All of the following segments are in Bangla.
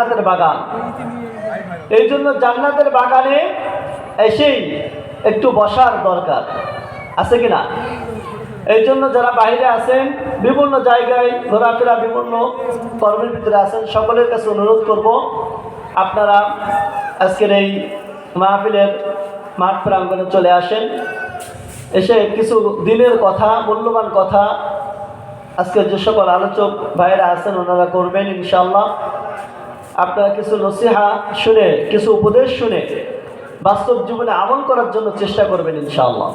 জান্নাতের বাগান। এই জন্য জান্নাতের বাগানে এসেই একটু বসার দরকার। আছে কি না এই জন্য যারা বাইরে আছেন, বিভিন্ন জায়গায় ঘোরাফেরা, বিভিন্ন কর্মের ভিতরে আছেন, সকলের কাছে অনুরোধ করব, আপনারা আজকের এই মাহফিলের মাঠ প্রাঙ্গণে চলে আসেন। এসে কিছু দিনের কথা, মূল্যবান কথা আজকে যে সকল আলোচক ভাইয়েরা আছেন, ওনারা করবেন ইনশাল্লাহ আপনারা কিছু নসিহা শুনে, কিছু উপদেশ শুনে বাস্তব জীবনে আমল করার জন্য চেষ্টা করবেন ইনশাআল্লাহ।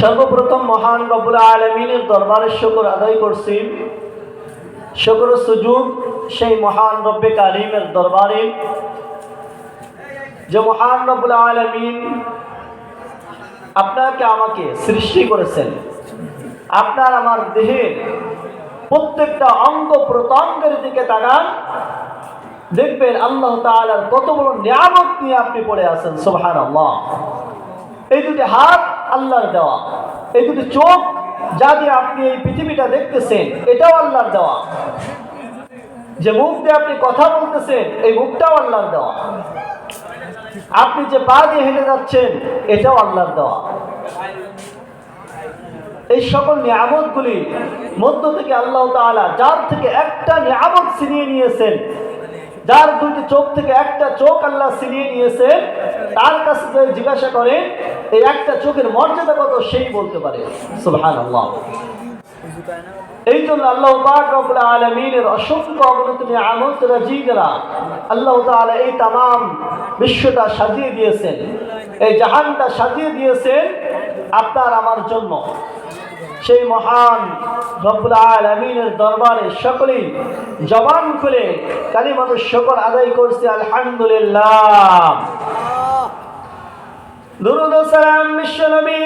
সর্বপ্রথম মহান রব্বুল আলমিনের দরবারের শকর আদায় করছি। শকর সুজুদ সেই মহান রব্বে কারিমের দরবারে। যে মহান রব্বুল আলমিন আপনাকে আমাকে সৃষ্টি করেছেন। আপনার আমার দেহের প্রত্যেকটা অঙ্গ প্রত্যঙ্গের দিকে তাকান, দেখবেন আল্লাহ তাআলার কত বড় নিয়ামত নিয়ে আপনি পড়ে আছেন সোহান এই দুটি হাত আল্লাহর দেওয়া, এই দুটি চোখ যা দিয়ে আপনি এই পৃথিবীটা দেখতেছেন, এটাও আল্লাহর দেওয়া। যে মুখ দিয়ে আপনি কথা বলতেছেন, এই মুখটাও আল্লাহর দেওয়া। আপনি যে পা দিয়ে হেঁটে যাচ্ছেন, এটাও আল্লাহর দেওয়া। এই সকল নিয়ামতগুলি মধ্য থেকে আল্লাহ তাআলা যার থেকে একটা নিয়ামত ছিনিয়ে নিয়েছেন, যার দুইটি চোখ থেকে একটা চোখ আল্লাহ ছিনিয়ে নিয়েছেন, তার কাছে যদি জিজ্ঞাসা করে এই একটা চোখের মর্যাদা কত সেই বলতে পারে। সুবহানাল্লাহ। এই জন্য আল্লাহ পাক রব্বুল আলামিনের অসংখ্য অবনত নিয়ামত রাজিদরা আল্লাহ তাআলা এই তামাম বিশ্বটা সাজিয়ে দিয়েছেন। এই জাহানটা সাজিয়ে দিয়েছেন আপনার আমার জন্য। সেই মহান রব্বুল আলমিনের দরবারে সকলেই জবান খুলে কালিমাত শকর আদায় করছে, আলহামদুলিল্লাহ। দুরুদ সালাম বিশ্ব নবী।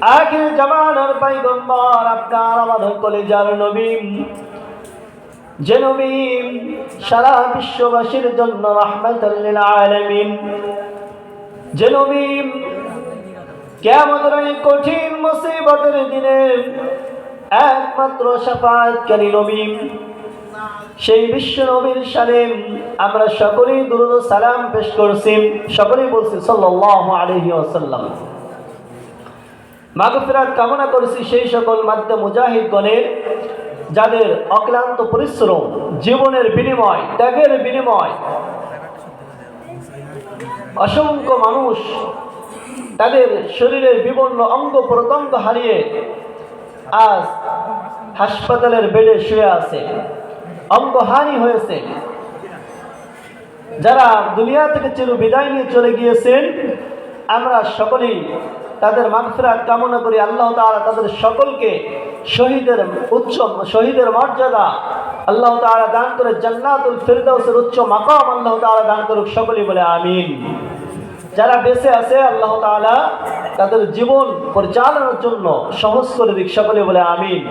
আখির জামানার পাইগম্বর আপনার আমাদের কলেজার নবী। যে নবী সারা বিশ্ববাসীর জন্য রহমতুল্লিল আলামিন। যে নবী কেমন এই কঠিন মুসিবতের একমাত্র সাফাতকারী সেই বিশ্ব নবীর আমরা সকলেই দুরুদ সালাম পেশ করছি, সকলেই বলছি সাল্লাল্লাহু আলাইহি ওয়াসাল্লাম। মাগফিরাত কামনা করেছি সেই সকল মাদ্য মুজাহিদগণের যাদের অক্লান্ত পরিশ্রম, জীবনের বিনিময়, ত্যাগের বিনিময়, অসংখ্য মানুষ তাদের শরীরের বিভিন্ন অঙ্গ প্রত্যঙ্গ হারিয়ে আজ হাসপাতালের বেডে শুয়ে আছে। অঙ্গহানি হয়েছে। যারা দুনিয়া থেকে চির বিদায় নিয়ে চলে গিয়েছেন, আমরা সকলেই তাদের মাগফিরাত কামনা করি। আল্লাহ তাআলা তাদের সকলকে শহীদের উচ্চ, শহীদের মর্যাদা আল্লাহ তাআলা দান করে জান্নাতুল ফিরদাউসের উচ্চ মাকাম আল্লাহ তাআলা দান করুক সকলেই বলে আমিন। যারা বেঁচে আছে, আল্লাহ তাআলা তাদের জীবন পরিচালনার জন্য সহজ করে দিক সকলে বলে আমিন।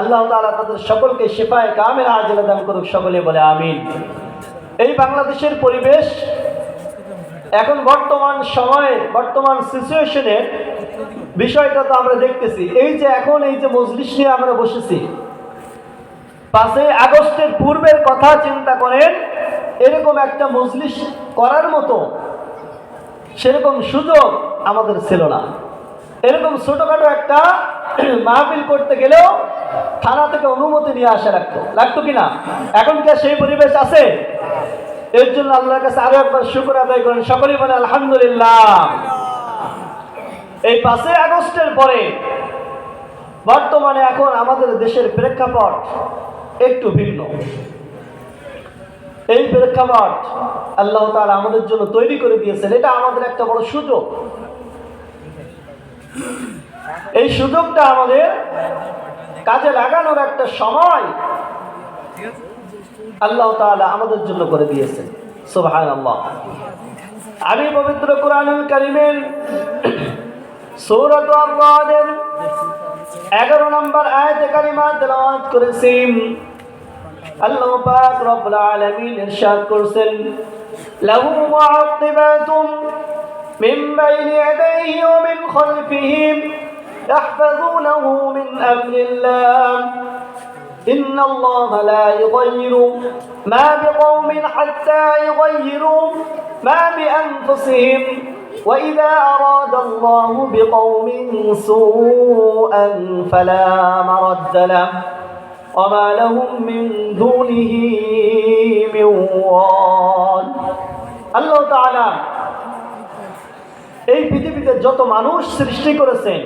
আল্লাহ তাআলা তাদের সকলকে শেফায় কামের আজলা দান করুক, সকলে বলে আমিন। এই বাংলাদেশের পরিবেশ এখন বর্তমান সময়ে, বর্তমান সিচুয়েশনে বিষয়টা তো আমরা দেখতেছি। এই যে এখন এই যে মজলিস নিয়ে আমরা বসেছি, পাঁচই আগস্টের পূর্বের কথা চিন্তা করেন, এরকম একটা মজলিস করার মতো সেরকম সুযোগ আমাদের ছিল না। এরকম ছোটখাটো একটা মাহফিল করতে গেলেও থানা থেকে অনুমতি নিয়ে আসা লাগতো। লাগতো কিনা এখন কি সেই পরিবেশ আছে? এর জন্য আল্লাহর কাছে আরও একবার শুক্র আদায় করেন। সকলেই বলে, আলহামদুলিল্লাহ। এই পাঁচই আগস্টের পরে বর্তমানে এখন আমাদের দেশের প্রেক্ষাপট একটু ভিন্ন। এই প্রেক্ষাপট আল্লাহ তাআলা আমাদের জন্য তৈরি করে দিয়েছেন। এটা আমাদের একটা বড় সুযোগ। এই সুযোগটা আমাদের কাজে লাগানোর একটা সময় আল্লাহ তাআলা আমাদের জন্য করে দিয়েছেন। সুবহানাল্লাহ। আমি পবিত্র কোরআনুল কারীমের সূরাত 11 নম্বর আয়াতে কারিমা তেলাওয়াত করেছি। আল্লাহ পাক রব্বুল আলামিন ইরশাদ করছেন লাহু মুআক্কিবাতুম মিন বাইনি ইয়াদাইহি ওয়া মিন খালফিহি يحفظونه من أمر الله إن الله لا يغير ما بقوم حتى يغيروا ما بأنفسهم وإذا أراد الله بقوم سوءا فلا مرد له وما لهم من دونه من وال الله تعالى এই পৃথিবীতে যত মানুষ সৃষ্টি করেছেন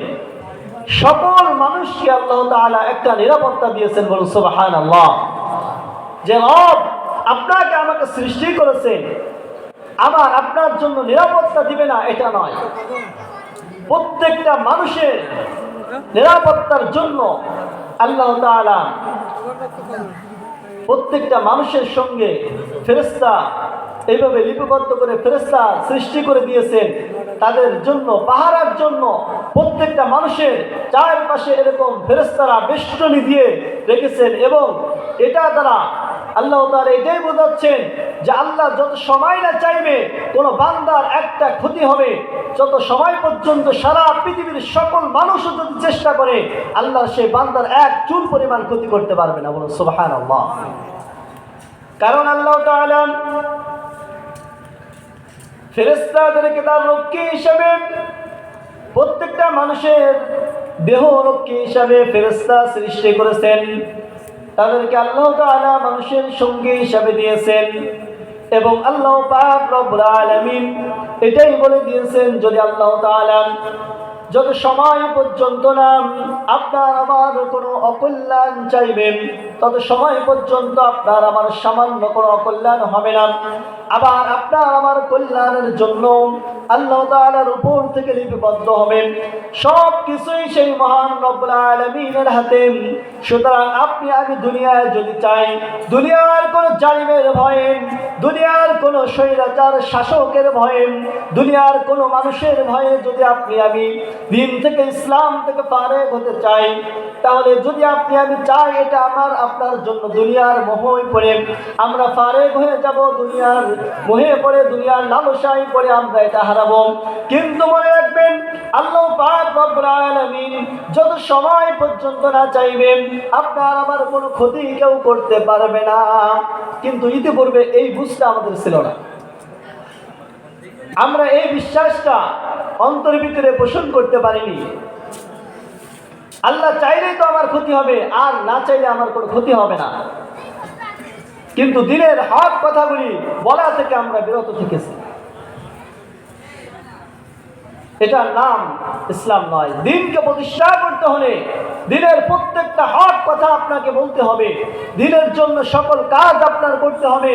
সকল মানুষকে আল্লাহ তাআলা একটা নিরাপত্তা দিয়েছেন বলুন সুবাহান আল্লাহ যে রব আপনাকে আমাকে সৃষ্টি করেছেন আবার আপনার জন্য নিরাপত্তা দিবে না এটা নয় প্রত্যেকটা মানুষের নিরাপত্তার জন্য আল্লাহ প্রত্যেকটা মানুষের সঙ্গে ফেরেস্তা এইভাবে লিপিবদ্ধ করে ফেরেস্তা সৃষ্টি করে দিয়েছেন। তাদের জন্য, পাহারার জন্য প্রত্যেকটা মানুষের চারপাশে এরকম ফেরেস্তারা বেষ্টনী দিয়ে রেখেছেন এবং এটা দ্বারা আল্লাহ তার এটাই বোঝাচ্ছেন যে আল্লাহ যত সময় না চাইবে, কোনো বান্দার একটা ক্ষতি হবে। যত সময় পর্যন্ত সারা পৃথিবীর সকল মানুষও যদি চেষ্টা করে, আল্লাহ সেই বান্দার এক চুল পরিমাণ ক্ষতি করতে পারবে না বলুন সুবাহান আল্লাহ কারণ আল্লাহ তাআলা ফেরেস্তাদেরকে তার রক্ষী হিসেবে, প্রত্যেকটা মানুষের দেহ রক্ষী হিসাবে ফেরেস্তা সৃষ্টি করেছেন। তাদেরকে আল্লাহ তাআলা মানুষের সঙ্গী হিসাবে দিয়েছেন এবং আল্লাহ আলামিন এটাই বলে দিয়েছেন, যদি আল্লাহ তাআলা যত সময় পর্যন্ত না আপনার আমার কোনো অকল্যাণ চাইবেন, তত সময় পর্যন্ত আপনার আমার সামান্য কোনো অকল্যাণ হবে না। আবার আপনার আমার কল্যাণের জন্য আল্লাহ তাআলার উপর থেকে লিপিবদ্ধ হবেন। সব কিছুই সেই মহান রব্বুল আলামিনের হাতে। সুতরাং আপনি, আমি দুনিয়ায় যদি চাই, দুনিয়ার কোনো জালিমের ভয়ে, দুনিয়ার কোনো স্বৈরাচার শাসকের ভয়ে, দুনিয়ার কোনো মানুষের ভয়ে যদি আপনি, আমি দিন থেকে ইসলাম থেকে পারে হতে চাই, তাহলে যদি আপনি, আমি চাই এটা আমার, আপনার জন্য দুনিয়ার মোহই পড়ে। আমরা ফারেক হয়ে যাব দুনিয়ার মোহে পড়ে দুনিয়ার লালসায় পড়ে আমরা এটা হারাবো। কিন্তু মনে রাখবেন, আল্লাহ পাক রব্বুল আলামিন যত সময় পর্যন্ত না চাইবেন, আপনার আমার কোনো ক্ষতি কেউ করতে পারবে না। কিন্তু ইতিপূর্বে এই বুঝটা আমাদের ছিল না। আমরা এই বিশ্বাসটা অন্তর ভিতরে পোষণ করতে পারিনি। আল্লাহ চাইলেই তো আমার ক্ষতি হবে, আর না চাইলে আমার কোনো ক্ষতি হবে না। কিন্তু দিনের হক কথাগুলি বলা থেকে আমরা বিরত থেকেছি। এটার নাম ইসলাম নয়। দিনকে প্রতিষ্ঠা করতে হলে দিনের প্রত্যেকটা হক কথা আপনাকে বলতে হবে। দিনের জন্য সকল কাজ আপনার করতে হবে।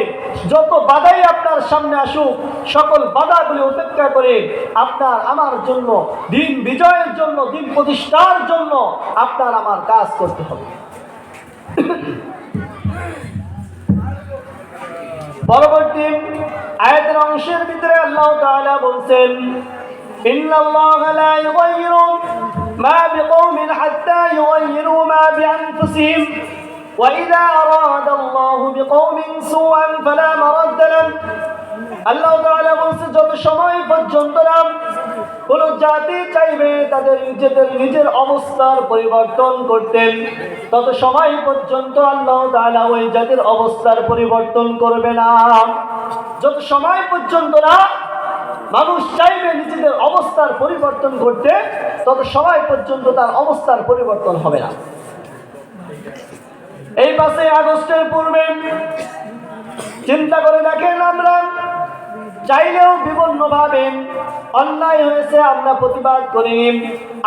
যত বাধাই আপনার সামনে আসুক, সকল বাধাগুলি উপেক্ষা করে আপনার আমার জন্য, দিন বিজয়ের জন্য, দিন প্রতিষ্ঠার জন্য আপনার আমার কাজ করতে হবে। পরবর্তী আয়াতের অংশের ভিতরে আল্লাহ তাআলা বলছেন إن الله لا يغير ما بقوم حتى يغيروا ما بأنفسهم وإذا أراد الله بقوم سوءا فلا مرد له আল্লাহ তাআলা বলছে, যত সময় পর্যন্ত না কোন জাতি চাইবে তাদের নিজেদের নিজের অবস্থার পরিবর্তন করতেন তত সময় পর্যন্ত আল্লাহ তাআলা ওই জাতির অবস্থার পরিবর্তন করবে না। যত সময় পর্যন্ত না মানুষ চাইবে নিজেদের অবস্থার পরিবর্তন করতে, তত সময় পর্যন্ত তার অবস্থার পরিবর্তন হবে না। এই পাশে আগস্টের পূর্বে চিন্তা করে দেখেন আমরা চাইলেও বিভিন্নভাবে অন্যায় হয়েছে, আমরা প্রতিবাদ করিনি।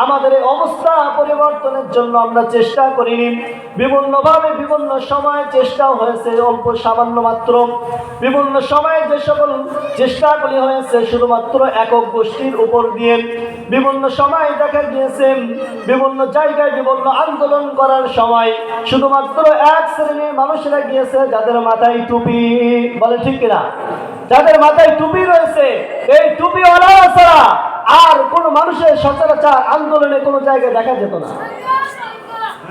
আমাদের অবস্থা পরিবর্তনের জন্য আমরা চেষ্টা করিনি। বিভিন্নভাবে বিভিন্ন সময় চেষ্টাও হয়েছে, অল্প সামান্য মাত্র। বিভিন্ন সময়ে যে সকল চেষ্টাগুলি হয়েছে, শুধুমাত্র একক গোষ্ঠীর উপর দিয়ে। বিভিন্ন সময় দেখা গিয়েছে বিভিন্ন জায়গায় বিভিন্ন আন্দোলন করার সময় শুধুমাত্র এক শ্রেণির মানুষেরা গিয়েছে, যাদের মাথায় টুপি। বলে ঠিক কিনা? যাদের মাথায় টুপি রয়েছে, এই টুপি ওলাও ছাড়া আর কোন মানুষের সচরাচর আন্দোলনে কোনো জায়গায় দেখা যেত না।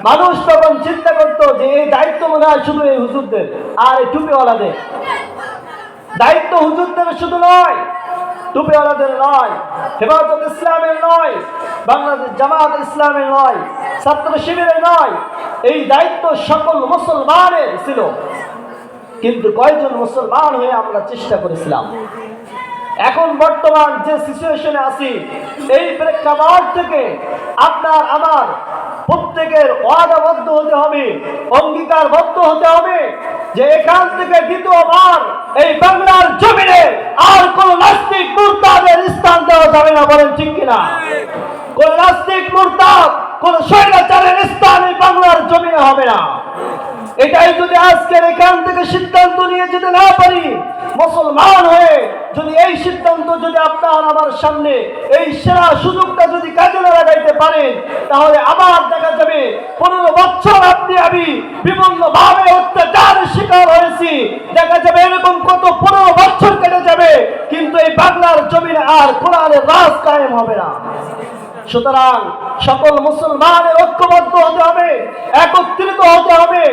মানুষ তখন চিন্তা করতো যে এই দায়িত্ব মনে হয় শুধু এই হুজুরদের আর এই টুপিওয়ালাদের। দায়িত্ব হুজুরদের শুধু নয়, টুপিওয়ালাদের নয়, হেফাজত ইসলামের নয়, বাংলাদেশ জামাত ইসলামের নয়, ছাত্র শিবিরের নয়, এই দায়িত্ব সকল মুসলমানের ছিল। কিন্তু কয়জন মুসলমান হয়ে আমরা চেষ্টা করেছিলাম? এখন বর্তমান যে সিচুয়েশনে আছি, এই প্রেক্ষাপট থেকে আপনার আমার প্রত্যেকের ওয়াদাবদ্ধ হতে হবে, অঙ্গীকারবদ্ধ হতে হবে যে এখান থেকে দ্বিতীয়বার এই বাংলার জমিনে আর কোন নাস্তিক মুরতাদের স্থান দেওয়া যাবে না বলেন ঠিক কিনা? কোন নাস্তিক মুরতাদ, কোন স্বৈরাচারের স্থান এই বাংলার জমিনে হবে না। এটাই যদি আজকের এখান থেকে সিদ্ধান্ত নিয়ে যেতে না পারি, মুসলমান হয়ে যদি এই সিদ্ধান্ত যদি আপনার আমার সামনে, এই সেরা সুযোগটা যদি কাজে লাগাইতে পারেন, তাহলে আবার দেখা যাবে পনেরো বছর আপনি আমি বিভিন্ন ভাবে অত্যাচারের শিকার হয়েছি। দেখা যাবে এরকম কত পনেরো বছর কেটে যাবে, কিন্তু এই বাংলার জমিনে আর কোরআনের রাজ কায়েম হবে না। সুতরাং সকল মুসলমানের ঐক্যবদ্ধ হতে হবে, একত্রিত হতে হবে,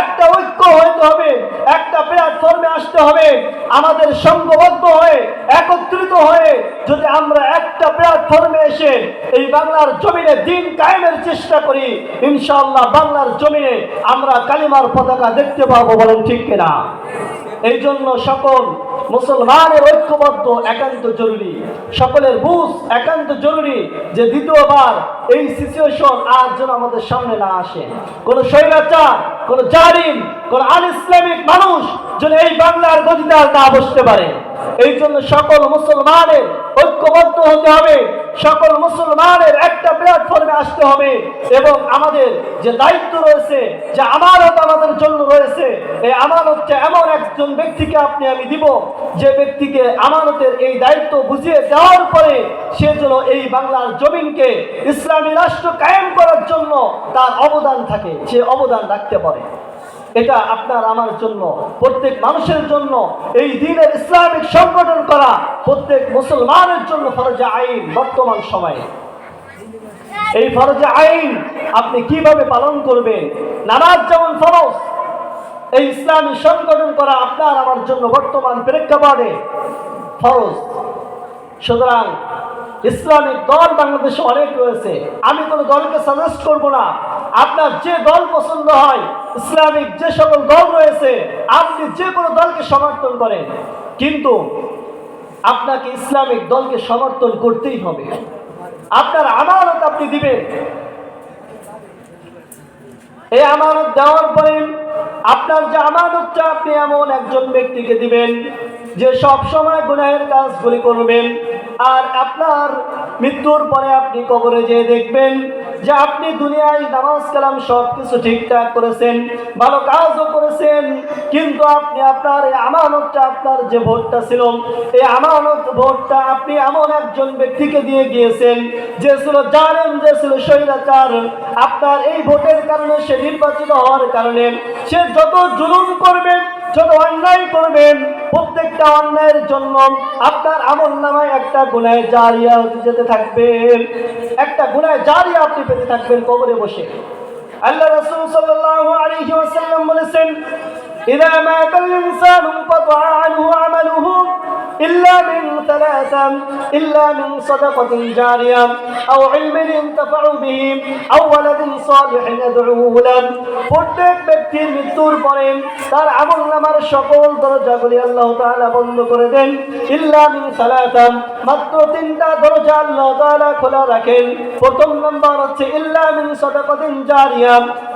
একটা ঐক্য হতে হবে, একটা প্ল্যাটফর্মে আসতে হবে, আমাদের সংঘবদ্ধ হয়ে, একত্রিত হয়ে যদি আমরা একটা প্ল্যাটফর্মে এসে এই বাংলার জমিনে দিন কায়েমের চেষ্টা করি, ইনশাআল্লাহ বাংলার জমিনে আমরা কালিমার পতাকা দেখতে পাবো বলেন ঠিক কিনা? এই জন্য সকল মুসলমানের ঐক্যবদ্ধ, একান্ত জরুরি। সকলের বুঝ একান্ত জরুরি যে দ্বিতীয়বার এই সিচুয়েশন আর যেন আমাদের সামনে না আসে। কোন স্বৈরাচার, কোন জারিম, কোন আন ইসলামিক মানুষ যেন এই বাংলার গদিতে আর না বসতে পারে। এই জন্য সকল মুসলমানের ঐক্যবদ্ধ হতে হবে। সকল মুসলমানের একটা প্ল্যাটফর্মে আসতে হবে এবং আমাদের যে দায়িত্ব রয়েছে, যে আমারও আমাদের জন্য রয়েছে এই আমানতটা এমন একজন ব্যক্তিকে আপনি আমি দিব, যে ব্যক্তিকে আমানতের এই দায়িত্ব বুঝিয়ে দেওয়ার পরে সে যেন এই বাংলার জমিনকে ইসলামী রাষ্ট্র কায়েম করার জন্য তার অবদান থাকে, সে অবদান রাখতে পারে। এটা আপনার আমার জন্য, প্রত্যেক মানুষের জন্য, এই দিনের ইসলামিক সংগঠন করা প্রত্যেক মুসলমানের জন্য ফরজে আইন বর্তমান সময়ে। এই ফরজে আইন আপনি কীভাবে পালন করবেন? নামাজ যেমন ফরজ এই ইসলামী সংগঠন করা আপনার আমার জন্য বর্তমান প্রেক্ষাপটে ফরজ। সুতরাং ইসলামিক দল বাংলাদেশে অনেক রয়েছে। আমি কোনো দলকে সাজেস্ট করব না। আপনার যে দল পছন্দ হয়, ইসলামিক যে সকল দল রয়েছে, আপনি যে কোনো দলকে সমর্থন করেন। কিন্তু আপনাকে ইসলামিক দলকে সমর্থন করতেই হবে। আপনার আমানত আপনি দিবেন। এই আমানত দেওয়ার পরে আপনার যে আমানতটা আপনি এমন একজন ব্যক্তিকে দিবেন যে সব সময় গুনাহের কাজগুলি করবেন, আর আপনার মৃত্যুর পরে আপনি কবরে যেয়ে দেখবেন যে আপনি দুনিয়ায় নামাজ, কালাম সব কিছু ঠিকঠাক করেছেন, ভালো কাজও করেছেন, কিন্তু আপনি আপনার এই আমানতটা, আপনার যে ভোটটা ছিল, এই আমানত ভোটটা আপনি এমন একজন ব্যক্তিকে দিয়ে গিয়েছেন যে ছিল জানেন যে ছিল স্বৈরাচার। আপনার এই ভোটের কারণে, সে নির্বাচিত হওয়ার কারণে, সে যত জুলুম করবেন যত অন্যায় করবেন প্রত্যেকটা অন্যায়ের জন্য আপনার আমল নামায় একটা গুনায় জারিয়া হতে যেতে থাকবেন একটা গুনায় জারিয়া আপনি পেতে থাকবেন কবরে বসে আল্লাহ রাসূল সাল্লাল্লাহু আলাইহি ওয়াসাল্লাম বলেছেন إذا مات الإنسان انقطع عنه عمله إلا من ثلاثة إلا من صدقة جارية أو علم ينتفع به أو ولد صالح يدعو له প্রত্যেক ব্যক্তির মৃত্যুর পরে তার আমল নামার সকল দরজাগুলি আল্লাহ তাআলা বন্ধ করে দেন ইল্লা মিন সালাতাম মাত্র তিনটা দরজা আল্লাহ তাআলা খোলা রাখেন প্রথম নম্বর হচ্ছে ইল্লা মিন সাদাকাতিন জারিয়া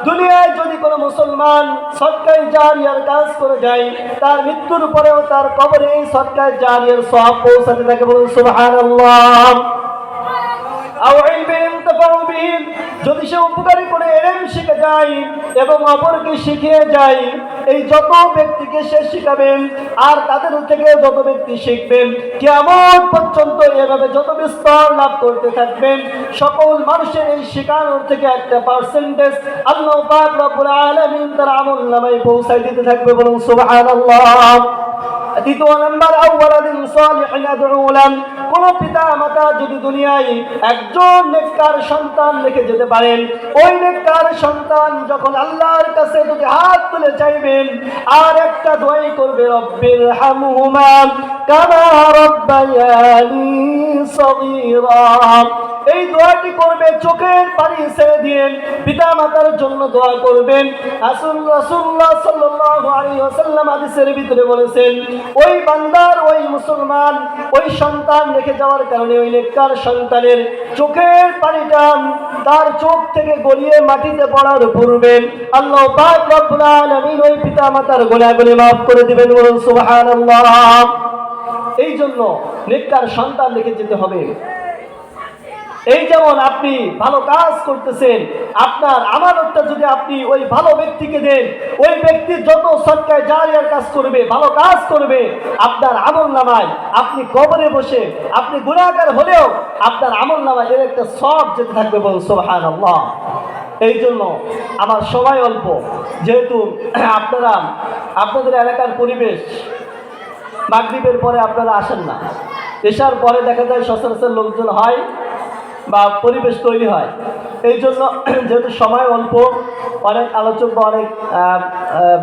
দুনিয়ায় যদি কোনো মুসলমান সদকায় জারিয়ার কাজ করে যায় তার মৃত্যুর পরেও তার কবরে এই সদকায় জারিয়ার সওয়াব পৌঁছাতে থাকে, বলুন, সুবহানাল্লাহ। আও যদি সে উপকারী করে এলেম শিখে যায় এবং অপরকে শিখিয়ে যায়, এই যত ব্যক্তিকে সে শিখাবেন আর তাদের থেকে যত ব্যক্তি শিখবেন কেমন পর্যন্ত এভাবে যত বিস্তার লাভ করতে থাকবেন, সকল মানুষের এই শেখানোর থেকে একটা পার্সেন্টেজ আল্লাহ পাক তার আমল নামায় পৌঁছায় দিতে থাকবে, বলুন, সুবহানাল্লাহ। দ্বিতীয় নাম্বার, আউয়ালাদিন সালিহিন ইয়াদউ লাম কোন পিতা মাতা যদি দুনিয়ায় একজন নেককার সন্তান রেখে যেতে পারেন, ওই নেককার সন্তান যখন আল্লাহর কাছে দুটি হাত তুলে চাইবেন, আর একটা দোয়াই করবে রব্বির হামহুমা كما ربياني صغيرا এই দোয়াটি করবে, চোখের পানি ছেড়ে দিয়ে পিতা মাতার জন্য দোয়া করবেন। আসুন রাসুল্লাহ ভিতরে বলেছেন, ওই বান্দার, ওই মুসলমান, ওই সন্তান রেখে যাওয়ার কারণে ওই লেখকার সন্তানের চোখের পানিটা তার চোখ থেকে গলিয়ে মাটিতে পড়ার পূর্বে আল্লাহ পাক রব্বুল ওই পিতা মাতার গোলাগুলি মাফ করে দিবেন বলুন, সুবহানাল্লাহ। এই জন্য নেককার সন্তান রেখে যেতে হবে। এই যেমন আপনি ভালো কাজ করতেছেন, আপনার আমানতটা যদি আপনি ওই ভালো ব্যক্তিকে দেন, ওই ব্যক্তি যত সৎকায় জারিয়ার কাজ করবে, ভালো কাজ করবে, আপনার আমল নামায় আপনি কবরে বসে, আপনি গুণাগার হলেও আপনার আমল নামায় এর একটা সব যেতে থাকবে বল সোহান এই জন্য আমার সময় অল্প, যেহেতু আপনারা, আপনাদের এলাকার পরিবেশ মাগরীবের পরে আপনারা আসেন না। এসার পরে দেখা যায় সচরাচর লোকজন হয় বা পরিবেশ তৈরি হয়। এই জন্য যেহেতু সময় অল্প, অনেক আলোচক বা অনেক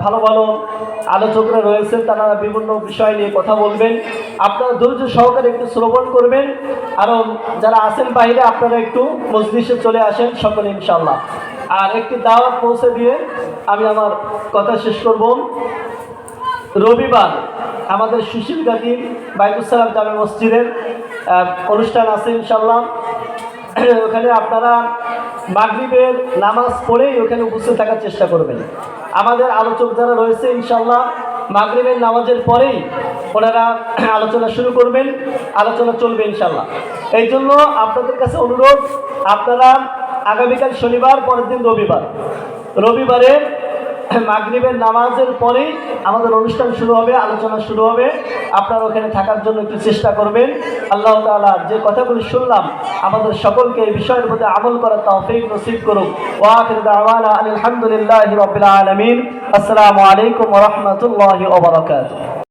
ভালো ভালো আলোচকরা রয়েছেন, তারা বিভিন্ন বিষয় নিয়ে কথা বলবেন। আপনারা ধৈর্য সহকারে একটু শ্রবণ করবেন। আরও যারা আছেন বাইরে, আপনারা একটু মজলিসে চলে আসেন সকলে ইনশাল্লাহ আর একটি দাওয়াত পৌঁছে দিয়ে আমি আমার কথা শেষ করব। রবিবার আমাদের সুশীল গাজী বাইকুসালাম জামে মসজিদের অনুষ্ঠান আছে ইনশাল্লাহ ওখানে আপনারা মাগরিবের নামাজ পড়েই ওখানে উপস্থিত থাকার চেষ্টা করবেন। আমাদের আলোচক যারা রয়েছে ইনশাল্লাহ মাগরিবের নামাজের পরেই ওনারা আলোচনা শুরু করবেন, আলোচনা চলবে ইনশাল্লাহ এই জন্য আপনাদের কাছে অনুরোধ, আপনারা আগামীকাল শনিবার, পরের দিন রবিবার। রবিবারে মাগরিবের নামাজের পরেই আমাদের অনুষ্ঠান শুরু হবে, আলোচনা শুরু হবে। আপনারা ওখানে থাকার জন্য একটু চেষ্টা করবেন। আল্লাহ তাআলা যে কথাগুলি শুনলাম, আমাদের সকলকে এই বিষয়ের প্রতি আমল করার তৌফিক নসিব করুক। ওয়াখির দাওয়ানা আলহামদুলিল্লাহি রাব্বিল আলামিন। আসসালামু আলাইকুম রাহমাতুল্লাহি ওয়া বারাকাতুহু।